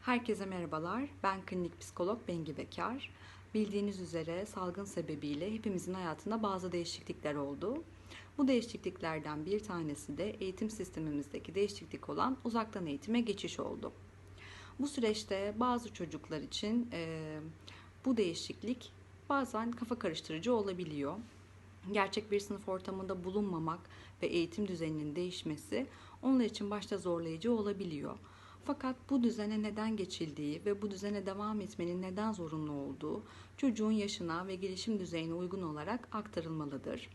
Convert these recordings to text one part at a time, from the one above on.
Herkese merhabalar. Ben klinik psikolog Bengi Bekar. Bildiğiniz üzere salgın sebebiyle hepimizin hayatında bazı değişiklikler oldu. Bu değişikliklerden bir tanesi de eğitim sistemimizdeki değişiklik olan uzaktan eğitime geçiş oldu. Bu süreçte bazı çocuklar için e, bu değişiklik bazen kafa karıştırıcı olabiliyor. Gerçek bir sınıf ortamında bulunmamak ve eğitim düzeninin değişmesi onlar için başta zorlayıcı olabiliyor. Fakat bu düzene neden geçildiği ve bu düzene devam etmenin neden zorunlu olduğu çocuğun yaşına ve gelişim düzeyine uygun olarak aktarılmalıdır.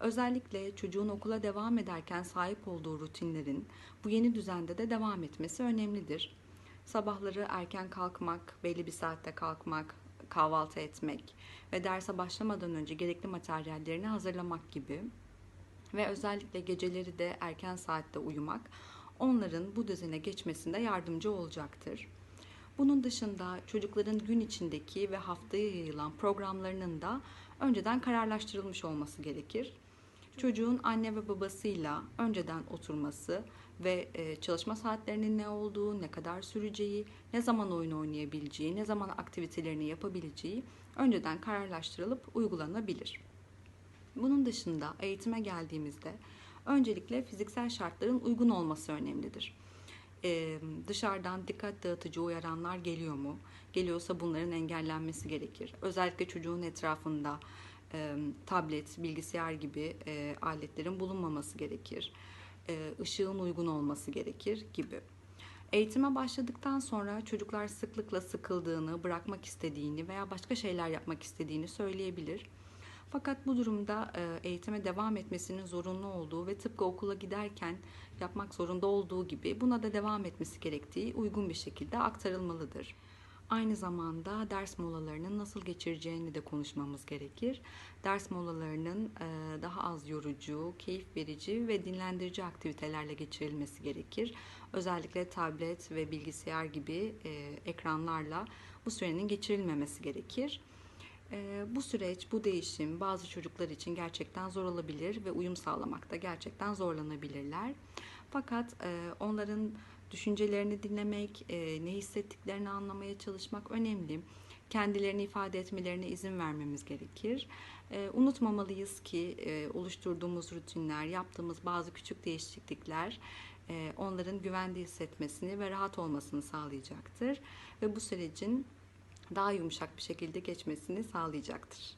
Özellikle çocuğun okula devam ederken sahip olduğu rutinlerin bu yeni düzende de devam etmesi önemlidir. Sabahları erken kalkmak, belli bir saatte kalkmak, kahvaltı etmek ve derse başlamadan önce gerekli materyallerini hazırlamak gibi ve özellikle geceleri de erken saatte uyumak onların bu düzene geçmesinde yardımcı olacaktır. Bunun dışında çocukların gün içindeki ve haftaya yayılan programlarının da önceden kararlaştırılmış olması gerekir. Çocuğun anne ve babasıyla önceden oturması ve e, çalışma saatlerinin ne olduğu, ne kadar süreceği, ne zaman oyun oynayabileceği, ne zaman aktivitelerini yapabileceği önceden kararlaştırılıp uygulanabilir. Bunun dışında eğitime geldiğimizde öncelikle fiziksel şartların uygun olması önemlidir. Ee, dışarıdan dikkat dağıtıcı uyaranlar geliyor mu? Geliyorsa bunların engellenmesi gerekir. Özellikle çocuğun etrafında e, tablet, bilgisayar gibi e, aletlerin bulunmaması gerekir. E, ışığın uygun olması gerekir gibi. Eğitime başladıktan sonra çocuklar sıklıkla sıkıldığını, bırakmak istediğini veya başka şeyler yapmak istediğini söyleyebilir. Fakat bu durumda e, eğitime devam etmesinin zorunlu olduğu ve tıpkı okula giderken yapmak zorunda olduğu gibi buna da devam etmesi gerektiği uygun bir şekilde aktarılmalıdır. Aynı zamanda ders molalarının nasıl geçireceğini de konuşmamız gerekir. Ders molalarının e, daha az yorucu, keyif verici ve dinlendirici aktivitelerle geçirilmesi gerekir. Özellikle tablet ve bilgisayar gibi e, ekranlarla bu sürenin geçirilmemesi gerekir. E, bu süreç, bu değişim bazı çocuklar için gerçekten zor olabilir ve uyum sağlamakta gerçekten zorlanabilirler. Fakat onların düşüncelerini dinlemek, e, ne hissettiklerini anlamaya çalışmak önemli. Kendilerini ifade etmelerine izin vermemiz gerekir. E, unutmamalıyız ki e, oluşturduğumuz rutinler, yaptığımız bazı küçük değişiklikler e, onların güvende hissetmesini ve rahat olmasını sağlayacaktır. Ve bu sürecin daha yumuşak bir şekilde geçmesini sağlayacaktır.